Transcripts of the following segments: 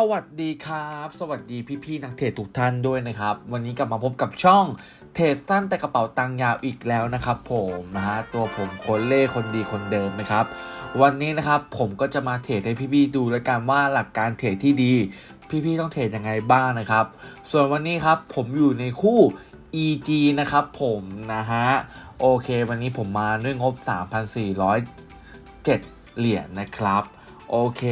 สวัสดีครับ สวัสดีพี่ๆนักเทรดทุกท่านด้วยนะครับ วันนี้กลับมาพบกับช่องเทรดสั้นแต่กระเป๋าตังยาวอีกแล้วนะครับผมนะฮะตัวผมคนเล่คนดีคนเดิมนะครับ วันนี้นะครับผมก็จะมาเทรดให้พี่ๆดูแล้วกันว่าหลักการเทรดที่ดี พี่ๆต้องเทรดยังไงบ้างนะครับ ส่วนวันนี้ครับผมอยู่ในคู่ EG นะครับผมนะฮะโอเค วันนี้ผมมาด้วยงบ 3,407เหรียญนะครับ โอเค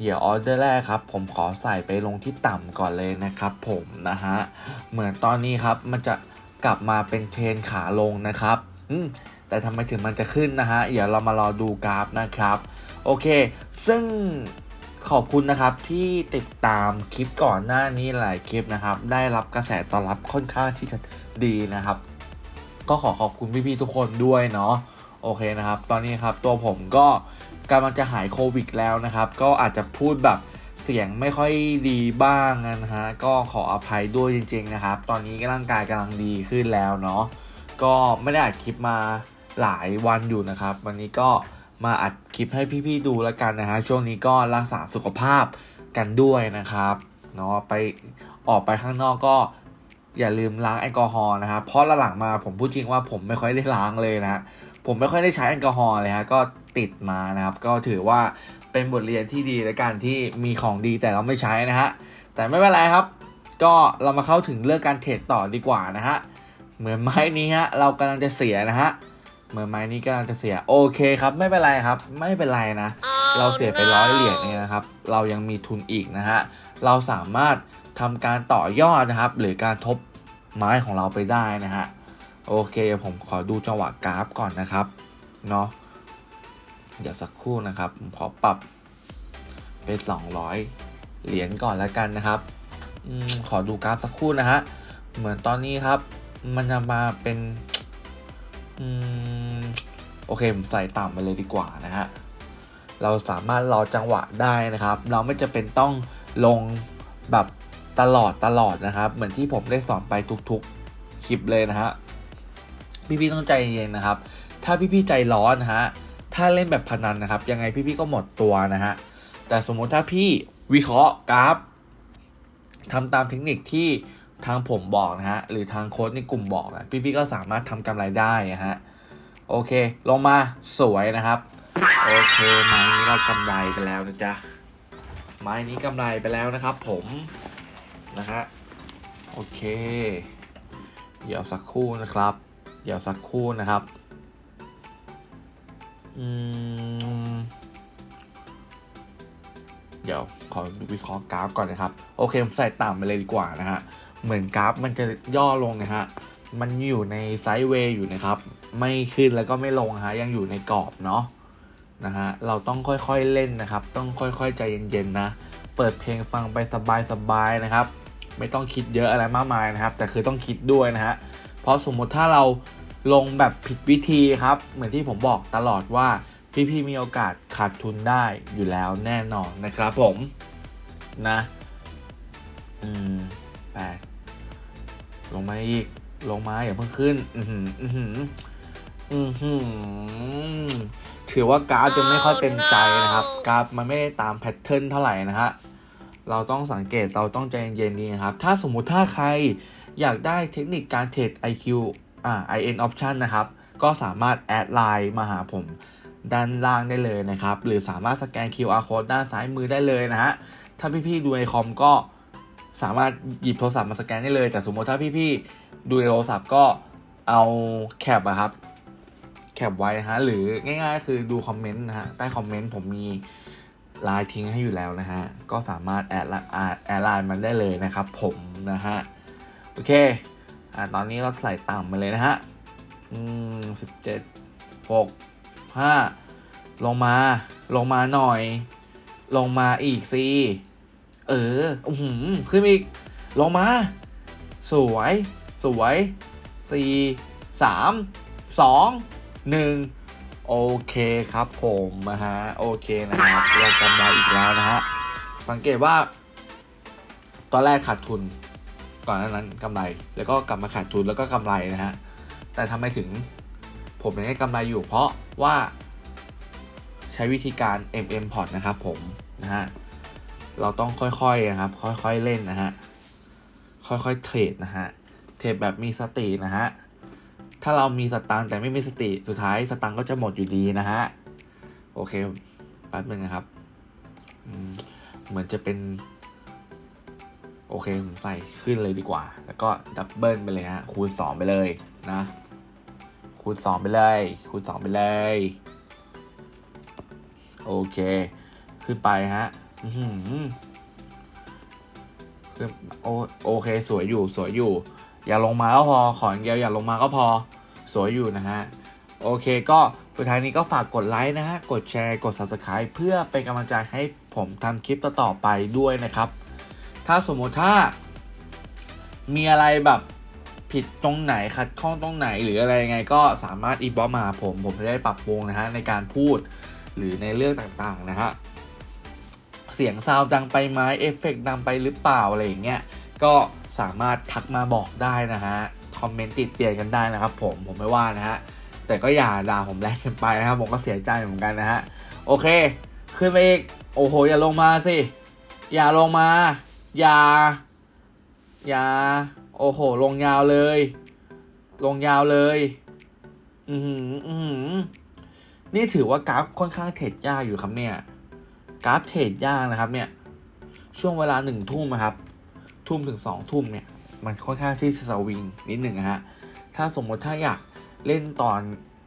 เดี๋ยวออเดอร์แรกครับ ผมขอใส่ไปลงที่ต่ำก่อนเลยนะครับ ผมนะฮะ เหมือนตอนนี้ครับมันจะกลับมาเป็นเทรนขาลงนะครับอืมแต่ทำไมถึงมันจะขึ้นนะฮะ เดี๋ยวเรามารอดูกราฟนะครับ โอเค ซึ่งขอบคุณนะครับที่ติดตามคลิปก่อนหน้านี้หลายคลิปนะครับ ได้รับกระแสตอบรับค่อนข้างที่จะดีนะครับ ก็ขอขอบคุณพี่ๆทุกคนด้วยเนาะโอเคนะครับ ตอนนี้ครับตัวผมก็ กำลังจะหายโควิดแล้วนะครับ ก็อาจจะพูดแบบเสียงไม่ค่อยดีบ้างนะฮะ ก็ขออภัยด้วยจริง ๆ นะครับ ตอนนี้ร่างกายกำลังดีขึ้นแล้วเนาะ ก็ไม่ได้อัดคลิปมาหลายวันอยู่นะครับ วันนี้ก็มาอัดคลิปให้พี่ๆดูแล้วกันนะฮะ ช่วงนี้ก็รักษาสุขภาพกันด้วยนะครับ เนาะ ไปออกไปข้างนอกก็ อย่าลืมล้างแอลกอฮอล์นะครับเพราะหลังมาผมพูดจริงว่าผมไม่ค่อยได้ล้างเลยนะผมไม่ค่อยได้ใช้แอลกอฮอล์เลยฮะก็ติดมานะครับ ก็ถือว่าเป็นบทเรียนที่ดีและการที่มีของดีแต่เราไม่ใช้นะฮะแต่ไม่เป็นไรครับ ก็เรามาเข้าถึงเรื่องการเทรดต่อดีกว่านะฮะเหมือนไม้นี้ฮะเรากำลังจะเสียนะฮะเหมือนไม้นี้กำลังจะเสียโอเคครับ ไม่เป็นไรครับ ไม่เป็นไรนะ เราเสียไปร้อยเหรียญเนี่ยนะครับ เรายังมีทุนอีกนะฮะเราสามารถ ทำการต่อยอดนะครับ หรือการทบไม้ของเราไปได้นะฮะโอเคผมขอดูจังหวะกราฟก่อนนะครับเนาะเดี๋ยวสักครู่นะครับ ผมขอปรับเป็น200 เหรียญก่อนแล้วกันนะครับอขอดูกราฟสักครู่นะฮะเหมือนตอนนี้ครับ มันจะมาเป็นอืมโอเคผมใส่ต่ำไปเลยดีกว่านะฮะเราสามารถรอจังหวะได้นะครับ เราไม่จะเป็นต้องลงแบบ ตลอดตลอดนะครับ เหมือนที่ผมได้สอนไปทุกๆคลิปเลยนะฮะพี่ๆต้องใจเย็นนะครับ ถ้าพี่ๆใจร้อนนะฮะถ้าเล่นแบบพนันนะครับ ยังไงพี่ๆก็หมดตัวนะฮะแต่สมมุติถ้าพี่วิเคราะห์กราฟทำตามเทคนิคที่ทางผมบอกนะฮะหรือทางโค้ดในกลุ่มบอกนะพี่ๆก็สามารถทำกำไรได้นะฮะโอเค ลงมาสวยนะครับ โอเคไม้นี้เรากำไรไปแล้วนะจ๊ะไม้นี้กำไรไปแล้วนะครับ ผม นะฮะ โอเค เดี๋ยวสักครู่นะครับ เดี๋ยวสักครู่นะครับ อืม เดี๋ยวขอดูวิเคราะห์กราฟก่อนนะครับ โอเคผมใส่ต่ำไปเลยดีกว่านะฮะ เหมือนกราฟมันจะย่อลงนะฮะ มันอยู่ในไซด์เวย์อยู่นะครับ ไม่ขึ้นแล้วก็ไม่ลงฮะ ยังอยู่ในกรอบเนาะนะฮะ เราต้องค่อยๆเล่นนะครับ ต้องค่อยๆใจเย็นๆนะ เปิดเพลงฟังไปสบายๆนะครับ ไม่ต้องคิดเยอะอะไรมากมายนะครับ แต่คือต้องคิดด้วยนะฮะเพราะสมมติถ้าเราลงแบบผิดวิธีครับ เหมือนที่ผมบอกตลอดว่าพี่ๆมีโอกาสขาดทุนได้อยู่แล้วแน่นอนนะครับผมนะอืมแปดลงมาอีกลงมาอย่าเพิ่งขึ้น อือหืออือหืออือหือถือว่ากราฟจะไม่ค่อยเป็นใจนะครับกราฟมันไม่ได้ตามแพทเทิร์นเท่าไหร่นะฮะ เราต้องสังเกตเราต้องใจเย็นๆดีนะครับ ถ้าสมมุติถ้าใครอยากได้เทคนิคการเทรด IQ อ่า IN option นะครับ ก็สามารถแอดไลน์มาหาผมด้านล่างได้เลยนะครับ หรือสามารถสแกน QR code ด้านซ้ายมือได้เลยนะฮะ ถ้าพี่ๆดูในคอมก็สามารถหยิบโทรศัพท์มาสแกนได้เลย แต่สมมติถ้าพี่ๆดูในโทรศัพท์ก็เอาแคปอะครับ แคปไว้นะฮะ หรือง่ายๆ คือดูคอมเมนต์นะฮะ ใต้คอมเมนต์ผมมี ไลน์ทิ้งให้อยู่แล้วนะฮะ ก็สามารถแอดไลน์แอดไลน์มันได้เลยนะครับผมนะฮะ โอเค อ่าตอนนี้เราใส่ต่ำมาเลยนะฮะ อืมสิบเจ็ดหกห้าลงมา ลงมาหน่อย ลงมาอีกสิเอออือหือขึ้นอีก ลงมา สวย สวยสี่สามสองหนึ่ง โอเคครับผมนะฮะโอเคนะครับเรากำไรอีกแล้วนะฮะสังเกตว่า ตอนแรกขาดทุน ก่อนนั้นกำไร แล้วก็กลับมาขาดทุนแล้วก็กำไรนะฮะแต่ทำไมถึงผมยังได้กำไรอยู่ เพราะว่าใช้วิธีการ MM port นะครับผมนะฮะเราต้องค่อยๆนะครับ ค่อยๆเล่นนะฮะค่อยๆเทรดนะฮะเทรดแบบมีสตินะฮะ ถ้าเรามีสตังค์แต่ไม่มีสติสุดท้ายสตังค์ก็จะหมดอยู่ดีนะฮะ โอเคแป๊บนึงนะครับ เหมือนจะเป็น โอเคผมใส่ขึ้นเลยดีกว่า แล้วก็ดับเบิลไปเลยฮะ คูณสองไปเลยนะ คูณสองไปเลย คูณสองไปเลย โอเค ขึ้นไปฮะโอโอเค สวยอยู่สวยอยู่ อย่าลงมาก็พอ ขออย่างเดียวอย่าลงมาก็พอ สวยอยู่นะฮะ โอเคก็สุดท้ายนี้ก็ฝากกดไลค์นะฮะ กดแชร์ กด subscribe เพื่อเป็นกำลังใจให้ผมทำคลิปต่อๆไปด้วยนะครับ ถ้าสมมติถ้า มีอะไรแบบผิดตรงไหนขัดข้องตรงไหนหรืออะไรยังไงก็สามารถอีบอมาผมผมจะได้ปรับปรุงนะฮะในการพูดหรือในเรื่องต่างๆนะฮะ เสียงซาวดังไปไหมเอฟเฟกต์ดังไปหรือเปล่าอะไรอย่างเงี้ยก็สามารถทักมาบอกได้นะฮะ อมเมนต์ติดเตียนกันได้นะครับผมผมไม่ว่านะฮะแต่ก็อย่าด่าผมแรงเกินไปนะครับผมก็เสียใจเหมือนกันนะฮะโอเค ขึ้นไปอีกโอ้โหอย่าลงมาสิอย่าลงมา อย่า อย่า โอ้โห ลงยาวเลย ลงยาวเลย อือหืออือหือนี่ถือว่ากราฟค่อนข้างเทรดยากอยู่ครับเนี่ย กราฟเทรดยากนะครับเนี่ย ช่วงเวลาหนึ่งทุ่มนะครับ ทุ่มถึงสองทุ่มเนี่ย มันค่อนข้างที่จะสวิงนิดหนึ่งฮะ ถ้าสมมติถ้าอยากเล่นตอน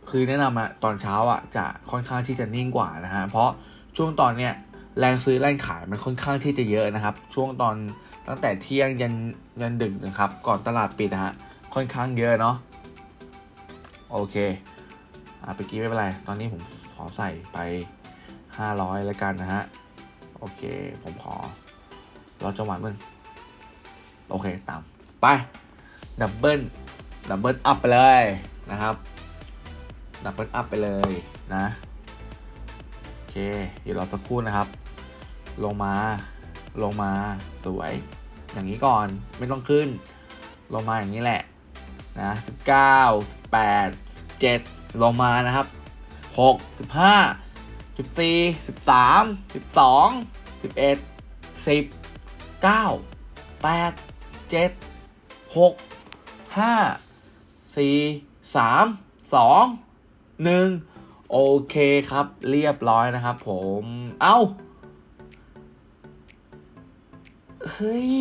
คือแนะนำอะตอนเช้าอะจะค่อนข้างที่จะนิ่งกว่านะฮะ เพราะช่วงตอนเนี้ยแรงซื้อแรงขายมันค่อนข้างที่จะเยอะนะครับ ช่วงตอนตั้งแต่เที่ยงยันยันดึกนะครับ ก่อนตลาดปิดนะฮะค่อนข้างเยอะเนาะโอเคอะเมื่อกี้ไม่เป็นไร ตอนนี้ผมขอใส่ไป 500 แล้วกันนะฮะ โอเค ผมขอรอจังหวะมึงโอเค ตาม ไปดับเบิลดับเบิลอัพไปเลยนะครับดับเบิลอัพไปเลยนะโอเคเดี๋ยวรอสักครู่นะครับ ลงมาลงมาสวย อย่างนี้ก่อนไม่ต้องขึ้น ลงมาอย่างนี้แหละนะสิบเก้าสิบแปดสิบเจ็ดลงมานะครับหกสิบห้าสิบสี่สิบสามสิบสองสิบเอ็ดสิบเก้าแปดเจ็ด หกห้าสี่สามสองหนึ่งโอเคครับเรียบร้อยนะครับผมเอ้าเฮ้ย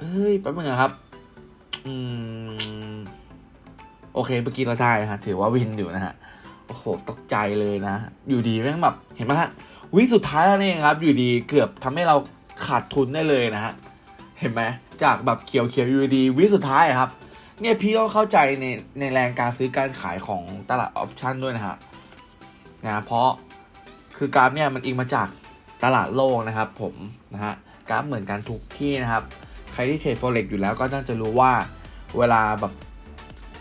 เฮ้ยแป๊บนึงนะครับ อืม โอเค เมื่อกี้เราได้นะฮะ ถือว่าวินอยู่นะฮะ โอ้โห ตกใจเลยนะ อยู่ดีแม่งแบบ เห็นไหมฮะ วิสุดท้ายแล้วนี่ครับ อยู่ดีเกือบทำให้เราขาดทุนได้เลยนะฮะ เห็นไหมจากแบบเขียวเขียวอยู่ดีวิสุดท้ายครับ เนี่ยพี่ก็เข้าใจในในแรงการซื้อการขายของตลาดออปชันด้วยนะฮะนะเพราะคือกราฟเนี่ยมันอิงมาจากตลาดโลกนะครับ ผมนะฮะกราฟเหมือนกันทุกที่นะครับ ใครที่เทรด forex อยู่แล้วก็น่าจะรู้ว่าเวลาแบบ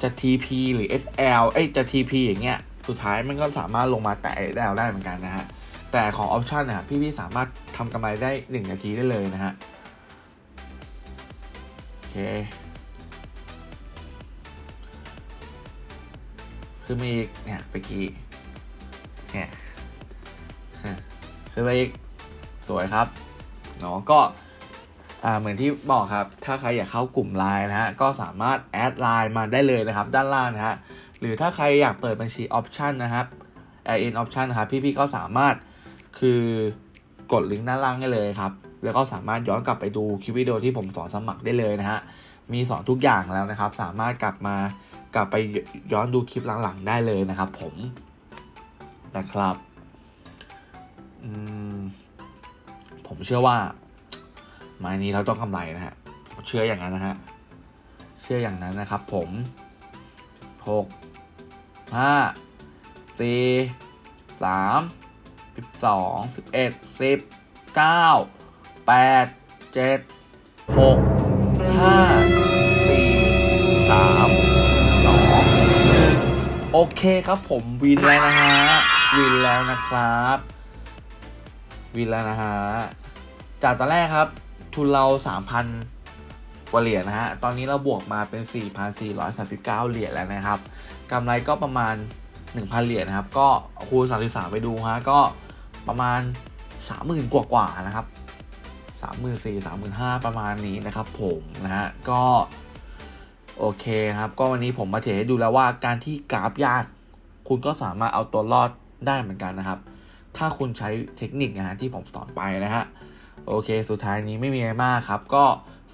จะ TP หรือ SL เอ้ยจะ TP อย่างเงี้ยสุดท้ายมันก็สามารถลงมาแตะ SL ได้เหมือนกันนะฮะแต่ของ option นะพี่พี่สามารถทำกำไรได้ 1 นาทีได้เลยนะฮะ คคือมีเนี่ยเมื่อกี้เนี่ยคือมาอีกสวยครับเนาะก็อ่าเหมือนที่บอกครับ ถ้าใครอยากเข้ากลุ่มไลน์นะฮะ ก็สามารถแอดไลน์มาได้เลยนะครับ ด้านล่างนะฮะ หรือถ้าใครอยากเปิดบัญชีออปชันนะครับ Air in option นะครับ พี่ๆก็สามารถคือกดลิงก์ด้านล่างได้เลยครับ แล้วก็สามารถย้อนกลับไปดูคลิปวิดีโอที่ผมสอนสมัครได้เลยนะฮะ มีสอนทุกอย่างแล้วนะครับ สามารถกลับมากลับไปย้อนดูคลิปหลังๆ ได้เลยนะครับ ผมนะครับผมเชื่อว่าไม้นี้เราต้องกำไรนะฮะเชื่ออย่างนั้นนะฮะเชื่ออย่างนั้นนะครับ ผมหกห้าสี่สามสิบสองสิบเอ็ดสิบเก้า แปดเจ็ดหกห้าสี่สามสองหนึ่งโอเคครับผมวินแล้วนะฮะ วินแล้วนะครับ วินแล้วนะฮะ จากตอนแรกครับ ทุนเรา3,000กว่าเหรียญนะฮะ ตอนนี้เราบวกมาเป็น 4,439 เหรียญแล้วนะครับกำไรก็ประมาณ 1,000 เหรียญนะครับ ก็คูณ33 ไปดูฮะ ก็ประมาณสามหมื่นกว่านะครับ สามหมื่นสี่สามหมื่นห้าประมาณนี้นะครับผมนะฮะก็โอเคครับ ก็วันนี้ผมมาเทให้ดูแล้วว่าการที่กราฟยาก คุณก็สามารถเอาตัวรอดได้เหมือนกันนะครับ ถ้าคุณใช้เทคนิคนะฮะที่ผมสอนไปนะฮะโอเค สุดท้ายนี้ไม่มีอะไรมากครับ ก็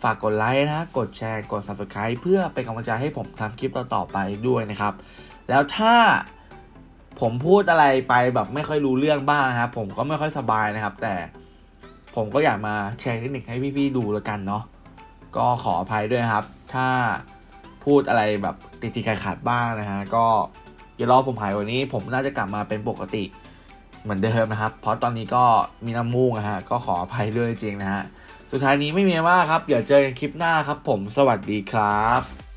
ฝากกดไลค์นะ กดแชร์ กด subscribe เพื่อเป็นกำลังใจให้ผมทำคลิปต่อๆไปด้วยนะครับ แล้วถ้าผมพูดอะไรไปแบบไม่ค่อยรู้เรื่องบ้างนะครับผมก็ไม่ค่อยสบายนะครับ แต่ ผมก็อยากมาแชร์เทคนิคให้พี่ๆดูแล้วกันเนาะก็ขออภัยด้วยครับ ถ้าพูดอะไรแบบติดๆขัดบ้างนะฮะก็อย่ารอผมหายวันนี้ ผมน่าจะกลับมาเป็นปกติเหมือนเดิมนะครับ เพราะตอนนี้ก็มีน้ำมูกนะฮะก็ขออภัยด้วยจริงนะฮะสุดท้ายนี้ไม่มีอะไรมาครับเดี๋ยวเจอกันคลิปหน้าครับ ผมสวัสดีครับ